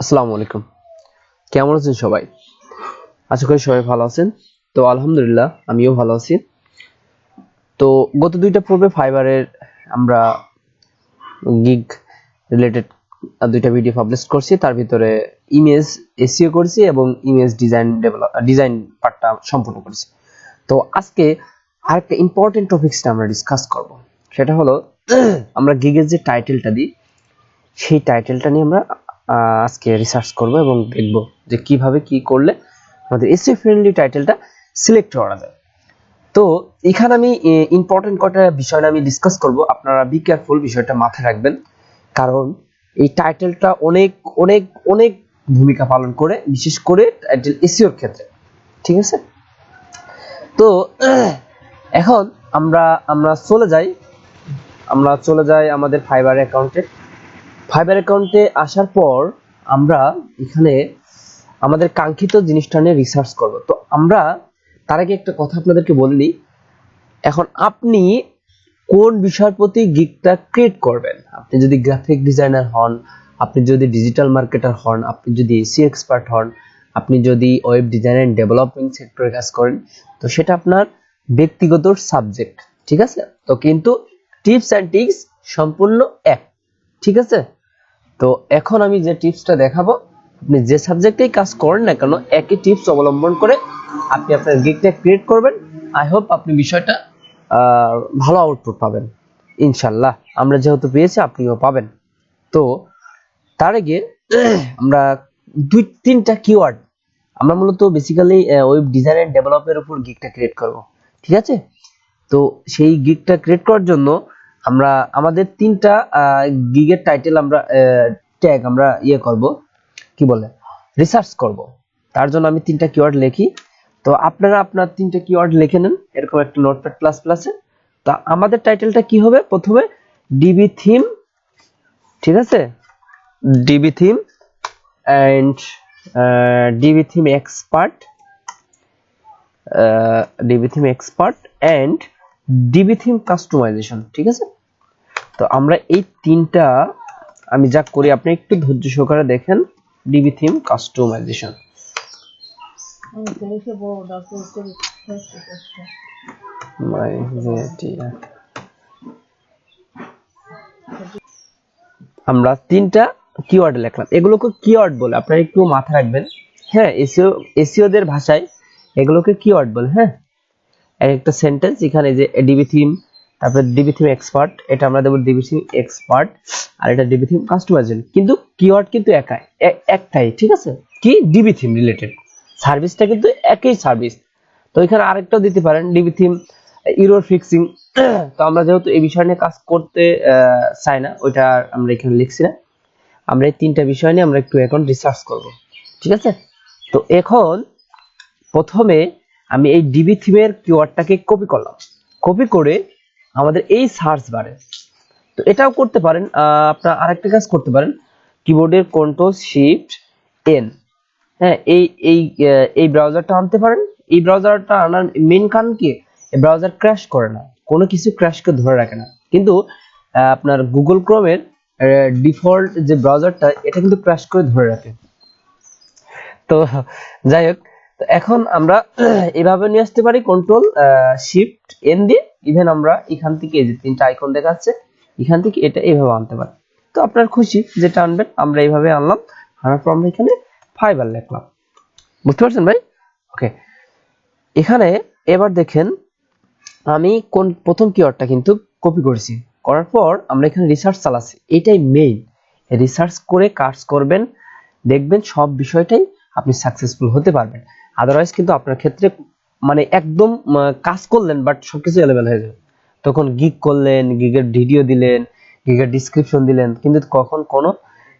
আসসালামু আলাইকুম। কেমন আছেন সবাই? আশা করি সবাই ভালো আছেন। তো আলহামদুলিল্লাহ, আমিও ভালো আছি। তো গত দুইটা পর্বে ফাইবারের আমরা গিগ রিলেটেড দুইটা ভিডিও পাবলিশ করছি। তার ভিতরে ইমেজ এসিও করছি এবং ইমেজ ডিজাইন ডেভেলপ ডিজাইন পার্টটা সম্পূর্ণ করছি। তো আজকে আরেকটা ইম্পর্টেন্ট টপিক্সটা আমরা ডিসকাস করব। সেটা হলো, আমরা গিগের যে টাইটেলটা দিই, সেই টাইটেলটা নিয়ে আমরা আজকে রিসার্চ করব এবং দেখব যে কীভাবে কি করলে আমাদের এসি ফ্রেন্ডলি টাইটেলটা সিলেক্ট করা যায়। তো এখানে আমি ইম্পর্টেন্ট কটা বিষয় আমি ডিসকাস করব। আপনারা বি কেয়ারফুল বিষয়টা মাথায় রাখবেন। কারণ এই টাইটেলটা অনেক অনেক অনেক ভূমিকা পালন করে, বিশেষ করে টাইটেল এসিওর ক্ষেত্রে। ঠিক আছে? তো, এখন আমরা আমরা চলে যাই। আমরা চলে যাই আমাদের ফাইবার অ্যাকাউন্টে ফাইবার অ্যাকাউন্টে আসার পর আমরা এখানে আমাদের কাঙ্ক্ষিত জিনিসটা নিয়ে রিসার্চ করব। তো আমরা তার আগে একটা কথা আপনাদেরকে বলে নিই এখন আপনি কোন বিষয়ের প্রতি গিকটা ক্রিয়েট করবেন? আপনি যদি গ্রাফিক ডিজাইনার হন, আপনি যদি ডিজিটাল মার্কেটার হন, আপনি যদি এসি এক্সপার্ট হন, আপনি যদি ওয়েব ডিজাইন এন্ড ডেভেলপিং সেক্টরে কাজ করেন, তো সেটা আপনার ব্যক্তিগত সাবজেক্ট ঠিক আছে? তো কিন্তু টিপস অ্যান্ড ট্রিক্স সম্পূর্ণ এক, ঠিক আছে? তো এখন আমি যে টিপসটা দেখাবো, আপনি যে সাবজেক্টেই কাজ করেন না কেন, একই টিপস অবলম্বন করে আপনি আপনার গিগটা ক্রিয়েট করবেন। আই হোপ আপনি বিষয়টা ভালো আউটপুট পাবেন। ইনশাল্লাহ আমরা যেহেতু পেয়েছি, আপনিও পাবেন। তো, তার আগে আমরা দুই, তিনটা কিওয়ার্ড আমরা মূলত বেসিক্যালি ওয়েব ডিজাইন এন্ড ডেভেলপের উপর গিগটা ক্রিয়েট করব। ঠিক আছে? তো সেই গিগটা ক্রিয়েট করার জন্য আমরা, আমাদের তিনটা গিগের টাইটেল আমরা ট্যাগ আমরা ইয়ে করব। কি বলে? রিসার্চ করব। তার জন্য আমি তিনটা কিওয়ার্ড লিখি। তো আপনারা আপনার তিনটা কিওয়ার্ড লিখে নেন। এরকম একটা নোটপ্যাড প্লাস প্লাসে তো আমাদের টাইটেলটা কি হবে? প্রথমে ডিবি থিম ঠিক আছে? Divi theme and Divi theme expert Divi theme expert and Divi theme customization ঠিক আছে? তো আমরা এই তিনটা আমি যা করি আপনি একটু ধৈর্য সহকারে দেখেন ডিবি থিম কাস্টমাইজেশন মাই আমরা তিনটা কিওয়ার্ড লিখলাম। এগুলোকে কিওয়ার্ড বলে আপনারা একটু মাথায় রাখবেন। হ্যাঁ এসিও এসিওদের ভাষায় এগুলোকে কিওয়ার্ড বলে হ্যাঁ। একটা সেন্টেন্স এখানে যে ডিবি থিম তারপরে ডিবি থিম এক্সপার্ট এটা আমরা দেবো ডিবি থিম এক্সপার্ট আর এটা ডিবি থিম কাস্টমাইজেশন কিন্তু কিওয়ার্ড কিন্তু একাই একটাই, ঠিক আছে? কি? ডিবি থিম রিলেটেড সার্ভিসটা কিন্তু একই সার্ভিস তো এখানে আরেকটাও দিতে পারেন ডিবি থিম ইউরোর ফিক্সিং তো আমরা যেহেতু এই বিষয় নিয়ে কাজ করতে চাই না, ওইটা আমরা এখানে লিখছি না। আমরা এই তিনটা বিষয় নিয়ে আমরা একটু এখন রিসার্চ করব, ঠিক আছে? তো এখন প্রথমে আমি এই ডিবি থিমের কিওয়ার্ডটাকে কপি করলাম। কপি করে আমাদের এই সার্চ বারে। তো এটাও করতে পারেন আপনার আরেকটা কাজ করতে পারেন। কিবোর্ডের কন্ট্রোল শিফট এন হ্যাঁ এই এই এই ব্রাউজারটা আনতে পারেন। এই ব্রাউজারটা আনার মেন কারণ কি? ব্রাউজার ক্র্যাশ করে না। কোনো কিছু ক্র্যাশকে ধরে রাখে না। কিন্তু আপনার গুগল ক্রোমের ডিফল্ট যে ব্রাউজারটা এটা কিন্তু ক্র্যাশ করে ধরে রাখে। তো যাই হোক তো এখন আমরা এভাবে নিয়ে আসতে পারি কন্ট্রোল শিফট এন দিয়ে। ইভেন আমরা এখান থেকে এই যে তিনটা আইকন দেখাচ্ছে, এখান থেকে এটা এইভাবে আনতে পারি। তো আপনার খুশি যেটা আনবেন, আমরা এইভাবে আনলাম। আনার পর আমরা এখানে ফাইবার লিখলাম। বুঝতে পারছেন ভাই? ওকে এখানে এবার দেখেন, আমি কোন, প্রথম কিওয়ার্ডটা কিন্তু কপি করেছি। করার পর আমরা এখানে রিসার্চ চালাচ্ছি। এটাই মেইন রিসার্চ করে কাজ করবেন, দেখবেন সব বিষয়টাই আপনি সাকসেসফুল হতে পারবেন। আদারওয়াইজ কিন্তু আপনার ক্ষেত্রে মানে একদম কাজ করলেন বাট সবকিছু এলেবেল হয়ে যাবে। তখন গিগ করলেন গিগের ভিডিও দিলেন গিগের ডিসক্রিপশন দিলেন, কিন্তু কখন কোনো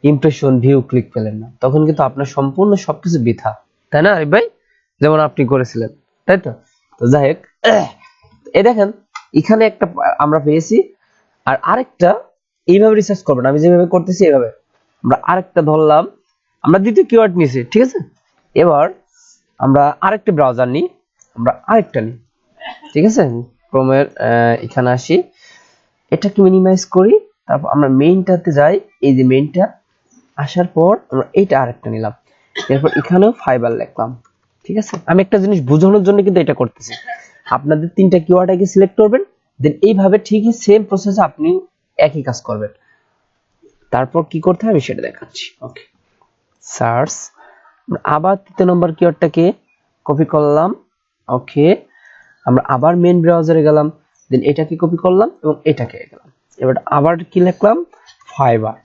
ইমপ্রেশন ভিউ ক্লিক পেলেন না। তখন কিন্তু আপনার সম্পূর্ণ সবকিছু বৃথা। তাই না ভাই? যেমন আপনি করেছিলেন, তাই তো? তো যাই হোক এ দেখেন, এখানে একটা আমরা পেয়েছি। আর আরেকটা, এইভাবে রিসার্চ করবেন, আমি যেভাবে করতেছি এইভাবে আমরা আরেকটা ধরলাম, আমরা দ্বিতীয় কিওয়ার্ড নিয়েছি, ঠিক আছে? এবার আমরা আরেকটা ব্রাউজার নিই। আমরা আরেকটা নিই। ঠিক আছে? ক্রোমের এখানে আসি। এটাকে মিনিমাইজ করি। তারপর আমরা মেইনটাতে যাই। এই যে মেইনটা আসার পর আমরা এইটা আরেকটা নিলাম। এরপর এখানেও ফাইবার লিখলাম। ঠিক আছে? আমি একটা জিনিস বোঝানোর জন্য কিন্তু এটা করতেছি। আপনাদের তিনটা কিওয়ার্ড আগে সিলেক্ট করবেন। দেন এইভাবে ঠিকই সেম প্রসেসে আপনি একই কাজ করবেন। তারপর কি করতে হবে? সেটা দেখাচ্ছি। ওকে সার্চ আবার তৃতীয় নম্বর কিওয়ার্ডটাকে কপি করলাম। ওকে আমরা আবার মেন ব্রাউজারে গেলাম দেন এটাকে কপি করলাম এবং এটাকে গেলাম। এবার আবার কি লিখলাম? ফাইবার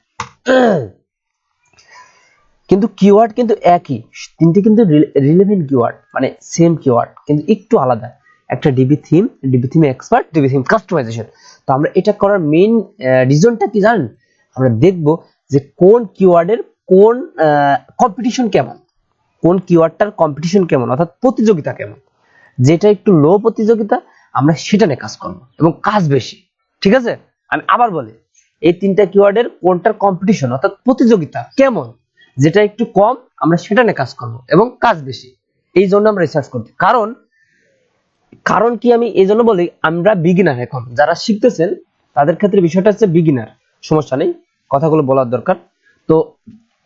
কিন্তু কিওয়ার্ড কিন্তু একই, তিনটে কিন্তু রিলেভেন্ট কিওয়ার্ড মানে সেম কিওয়ার্ড কিন্তু একটু আলাদা। একটা Divi theme Divi theme expert Divi theme customization তো আমরা এটা করার মেইন রিজনটা কি জানেন? আমরা দেখব যে কোন কিওয়ার্ডের কোন কম্পিটিশন কেমন। কোন কিওয়ার্ডটার কম্পিটিশন কেমন, অর্থাৎ প্রতিযোগিতা কেমন? যেটা একটু লো প্রতিযোগিতা, আমরা সেটা নিয়ে কাজ করব এবং কাজ বেশি, ঠিক আছে? আমি আবার বলি, এই তিনটা কিওয়ার্ডের কোনটার কম্পিটিশন অর্থাৎ প্রতিযোগিতা কেমন, যেটা একটু কম, আমরা সেটা নিয়ে কাজ করব এবং কাজ বেশি। এই জন্য আমরা রিসার্চ করছি। কারণ কারণ কি আমি এই জন্য বলি, আমরা বিগিনার এখন। যারা শিখতেছেন, তাদের ক্ষেত্রে বিষয়টা হচ্ছে বিগিনার সমস্যা নেই, কথাগুলো বলার দরকার। তো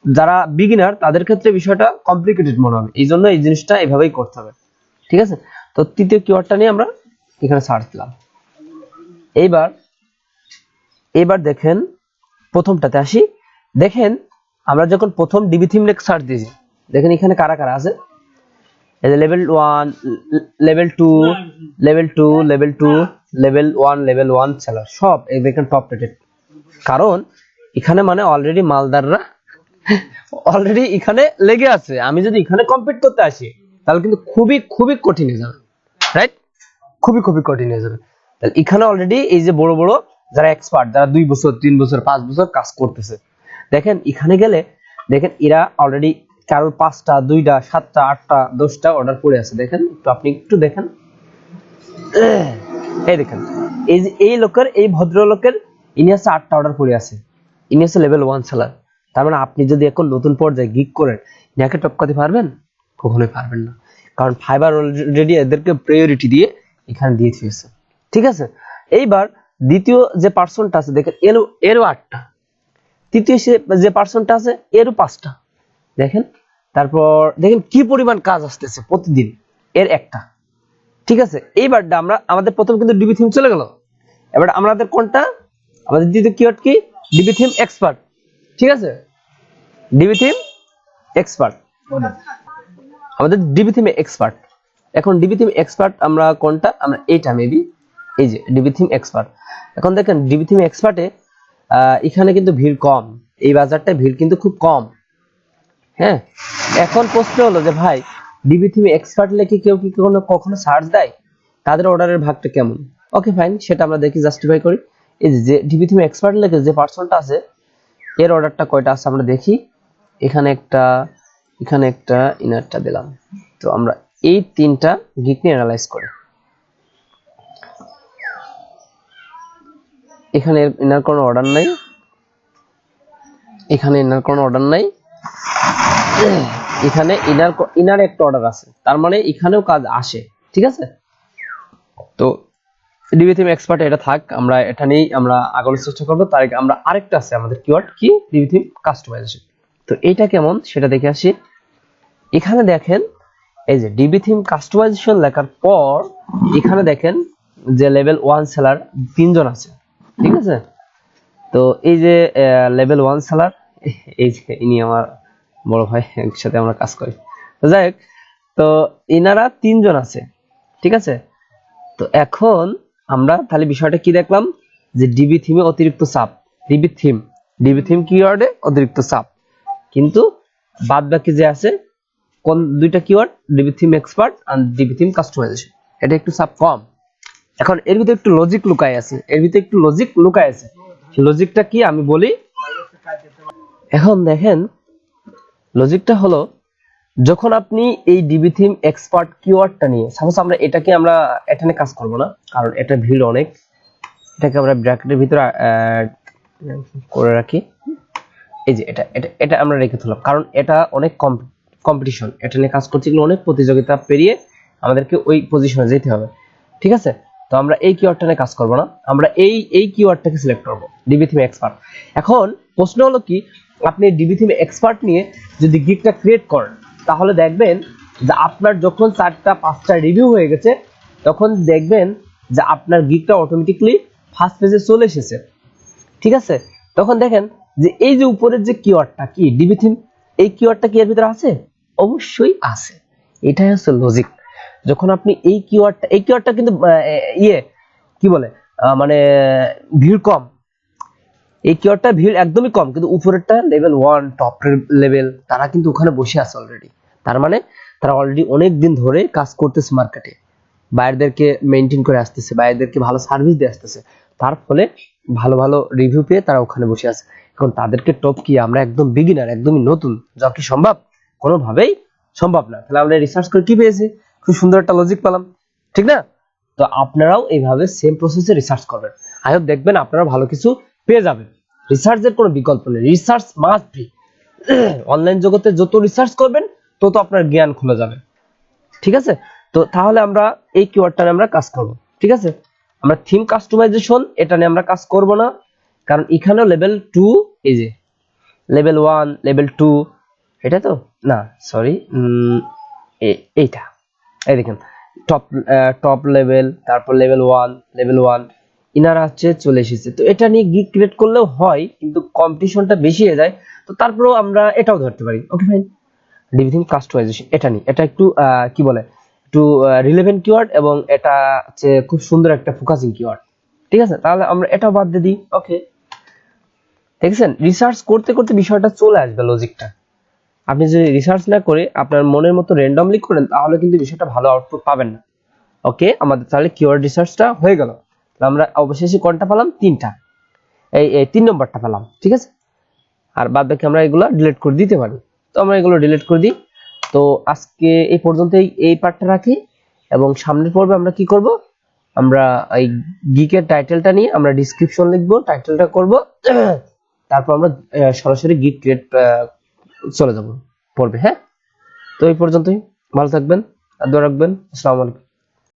যারা বিগিনার তাদের ক্ষেত্রে বিষয়টা কমপ্লিকেটেড মনে হবে। এই জন্য এই জিনিসটা এভাবেই করতে হবে। ঠিক আছে? তো তৃতীয় কিওয়ার্ডটা নিয়ে আমরা এখানে সার্চ দিলাম। এইবার এবার দেখেন প্রথমটাতে আসি। দেখেন, আমরা যখন প্রথম ডিবি থিম লেখ সার্চ দিয়েছি, দেখেন এখানে কারা কারা আছে? Level one level two level two level two level one level one seller সব দেখেন টপ রেটেড কারণ, এখানে মানে অলরেডি মালদাররা অলরেডি এখানে লেগে আছে। আমি যদি এখানে কম্পিট করতে আসি, তাহলে কিন্তু খুবই খুবই কঠিন হয়ে যাবে রাইট খুবই খুবই কঠিন হয়ে যাবে। তাহলে এখানে অলরেডি এই যে বড় বড় যারা এক্সপার্ট যারা দুই বছর, তিন বছর, পাঁচ বছর কাজ করতেছে, দেখেন এখানে গেলে, দেখেন এরা অলরেডি কারোর পাঁচটা, দুইটা, সাতটা, আটটা, দশটা অর্ডার করে আছে। দেখেন, একটু আপনি একটু দেখেন। এই দেখেন, এই যে এই লোকের, এই ভদ্রলোকের, ইনি আছে আটটা অর্ডার করে আছে। ইনি আছে লেভেল ওয়ান সেলার তার মানে আপনি যদি এখন নতুন পর্যায়ে গিক করেন ইনাকে টপকাতে পারবেন? কখনোই পারবেন না। কারণ ফাইবার অলরেডি এদেরকে প্রায়োরিটি দিয়ে এখানে দিয়ে দিয়েছে। ঠিক আছে? এইবার দ্বিতীয় যে পার্সনটা আছে, দেখেন এরও এরও আটটা। তৃতীয় যে পার্সনটা আছে, এরও পাঁচটা। দেখেন? তারপর দেখেন কি পরিমাণ কাজ আসতেছে প্রতিদিন, এর একটা। ঠিক আছে? এইবার আমরা, আমাদের প্রথম কিন্তু ডিবি থিম চলে গেল। এবার আমাদের কোনটা? আমাদের দ্বিতীয় কিওয়ার্ড কি? ডিবি থিম এক্সপার্ট ঠিক আছে? ডিবি থিম এক্সপার্ট আমাদের ডিবি থিম এক্সপার্ট এখন ডিবি থিম এক্সপার্ট আমরা কোনটা? আমরা এইটা মেবি এই যে ডিবি থিম এক্সপার্ট এখন দেখেন ডিবি থিম এক্সপার্টে এখানে কিন্তু ভিড় কম। এই বাজারটায় ভিড় কিন্তু খুব কম। হ্যাঁ? এখন প্রশ্ন হলো যে ভাই ডিবি থিম এক্সপার্ট লেখে কেউ কি কখনো কখনো সার্চ দেয়? তাদের অর্ডারের ভাগটা কেমন? ওকে ফাইন সেটা আমরা দেখি জাস্টিফাই করি। এই যে ডিবি থিম এক্সপার্ট লেখে যে পার্সনটা আছে, এর অর্ডারটা কয়টা আছে আমরা দেখি। এখানে একটা এখানে একটা ইনারটা দিলাম। তো আমরা এই তিনটা গিক নিয়ে অ্যানালাইজ করি। এখানে ইনার কোনো অর্ডার নাই। এখানে ইনার কোনো অর্ডার নাই। এখানে ইনার ইনার একটা অর্ডার আছে। তার মানে এখানেও কাজ আসে, ঠিক আছে? তো ডিবি থিম এক্সপার্ট এটা থাক, আমরা এটা নিয়েই আমরা আগানোর চেষ্টা করব। তার আমরা আরেকটা আছে আমাদের কিওয়ার্ড কি? ডিবি থিম কাস্টমাইজেশন তো এটা কেমন? সেটা দেখে আসি। এখানে দেখেন, এই যে ডিবি থিম কাস্টমাইজেশন লেখার পর এখানে দেখেন যে লেভেল ওয়ান সেলার তিনজন আছে। ঠিক আছে? তো এই যে লেভেল ওয়ান সেলার এই যে ইনি আমার বড় ভাই, একসাথে আমরা কাজ করি। তো যাই হোক, তো ইনারা তিনজন আছে। ঠিক আছে? তো এখন আমরা তাহলে বিষয়টা কি দেখলাম? যে ডিবি থিমে অতিরিক্ত চাপ। ডিবি থিম ডিবি থিম কিওয়ার্ডে অতিরিক্ত চাপ। কিন্তু বাদ বাকি যে আছে, কোন দুইটা কিওয়ার্ড ডিবি থিম এক্সপার্ট আর ডিবি থিম কাস্টমাইজেশন এটা একটু চাপ কম। এখন এর ভিতরে একটু লজিক লুকায় আছে। এর ভিতরে একটু লজিক লুকায় আছে। লজিকটা কি আমি বলি? এখন দেখেন লজিকটা হলো, যখন আপনি এই ডিবি থিম এক্সপার্ট কিওয়ার্ডটা নিয়ে সাপোজ আমরা এটাকে আমরা এখানে কাজ করব না, কারণ এটা ভিড় অনেক। এটাকে আমরা ব্র্যাকেটের ভিতরে করে রাখি। এই যে এটা এটা আমরা রেখে তুললাম কারণ এটা অনেক কম্পিটিশন এটা নিয়ে কাজ করতে গেলে অনেক প্রতিযোগিতা পেরিয়ে আমাদেরকে ওই পজিশনে যেতে হবে। ঠিক আছে? তো আমরা এই কিওয়ার্ডটা নিয়ে কাজ করব না। আমরা এই এই কিওয়ার্ডটাকে সিলেক্ট করব। ডিবি থিম এক্সপার্ট এখন প্রশ্ন হলো কি, আপনি ডিবি থিম এক্সপার্ট নিয়ে যদি গিকটা ক্রিয়েট করেন, তাহলে দেখবেন যে আপনার যখন চারটা, পাঁচটা রিভিউ হয়ে গেছে, তখন দেখবেন যে আপনার গিকটা অটোমেটিকলি ফার্স্ট পেজে চলে এসেছে। ঠিক আছে? তখন দেখেন যে এই যে উপরের যে কিওয়ার্ডটা কি? ডিবি থিম এই কিওয়ার্ডটা কি এর ভিতরে আছে? অবশ্যই আছে। এটাই হচ্ছে লজিক যখন আপনি এই কিওয়ার্ডটা এই কিওয়ার্ডটা কিন্তু ইয়ে কি বলে মানে ভিড় কম। এই কিওয়ার্ডটা ভিড় একদমই কম, কিন্তু উপরেরটা লেভেল ওয়ান টপ লেভেল তারা কিন্তু ওখানে বসে আছে অলরেডি তার মানে তারা অলরেডি অনেক দিন ধরে কাজ করতেছে মার্কেটে বাইরদেরকে মেনটেন করে আসতেছে, বাইরদেরকে ভালো সার্ভিস দিয়ে আসতেছে। তার ফলে ভালো ভালো রিভিউ পেয়ে তারা ওখানে বসে আছে। এখন তাদেরকে টপ কি? আমরা একদম বিগিনার একদমই নতুন। যা কি সম্ভব? কোনোভাবেই সম্ভব না। তাহলে আমরা রিসার্চ করে কি পেয়েছি? খুব সুন্দর একটা লজিক পেলাম। ঠিক না? তো আপনারাও এইভাবে সেম প্রসেসে রিসার্চ করবেন। আই হোপ দেখবেন আপনারা ভালো কিছু পেয়ে যাবেন। রিসার্চের কোনো বিকল্প নেই। রিসার্চ মাস্ট বি অনলাইন জগতে যত রিসার্চ করবেন, তত আপনার জ্ঞান খুলে যাবে। ঠিক আছে? তো তাহলে আমরা এই কিওয়ার্ডটা আমরা কাজ করব। ঠিক আছে? আমরা থিম কাস্টমাইজেশন এটা নিয়ে আমরা কাজ করব না, কারণ এখানেও লেভেল টু এই যে লেভেল ওয়ান লেভেল টু এটা তো? না সরি এইটা, এই দেখেন টপ টপ লেভেল তারপর লেভেল ওয়ান লেভেল ওয়ান ইনারা হচ্ছে চলে এসেছে। তো এটা নিয়ে গিক ক্রিয়েট করলেও হয়, কিন্তু কম্পিটিশনটা বেশি হয়ে যায়, তো তারপরেও আমরা এটাও ধরতে পারি। ওকে ফাইন ডিভিথিং কাস্টমাইজেশন এটা নি এটা একটু কি বলে একটু রিলেভেন্ট কিওয়ার্ড এবং এটা হচ্ছে খুব সুন্দর একটা ফোকাসিং কিওয়ার্ড ঠিক আছে? তাহলে আমরা এটাও বাদ দিয়ে দিই। ওকে দেখছেন? রিসার্চ করতে করতে বিষয়টা চলে আসবে লজিকটা আপনি যদি রিসার্চ না করে আপনার মনের মতো র্যান্ডমলি করেন তাহলে কিন্তু বিষয়টা ভালো আউটপুট পাবেন না। ওকে আমাদের তাহলে কিওয়ার্ড রিসার্চটা হয়ে গেল। আমরা অবশেষে কোনটা পেলাম? তিনটা। এই এই তিন নম্বরটা পেলাম। ঠিক আছে? আর বাদ বাকি আমরা এগুলো ডিলিট করে দিতে পারি। তো আমরা এগুলো ডিলিট করে দিই। তো আজকে এই পর্যন্তই এই পার্টটা রাখি, এবং সামনের পর্বে আমরা কি করব? আমরা এই গিকের টাইটেলটা নিয়ে আমরা ডিসক্রিপশন লিখব টাইটেলটা করব, তারপর আমরা সরাসরি গিক ক্রিয়েট চলে যাব পড়বে হ্যাঁ? তো এই পর্যন্তই, ভালো থাকবেন, আর দোয়া রাখবেন, আসসালামু আলাইকুম।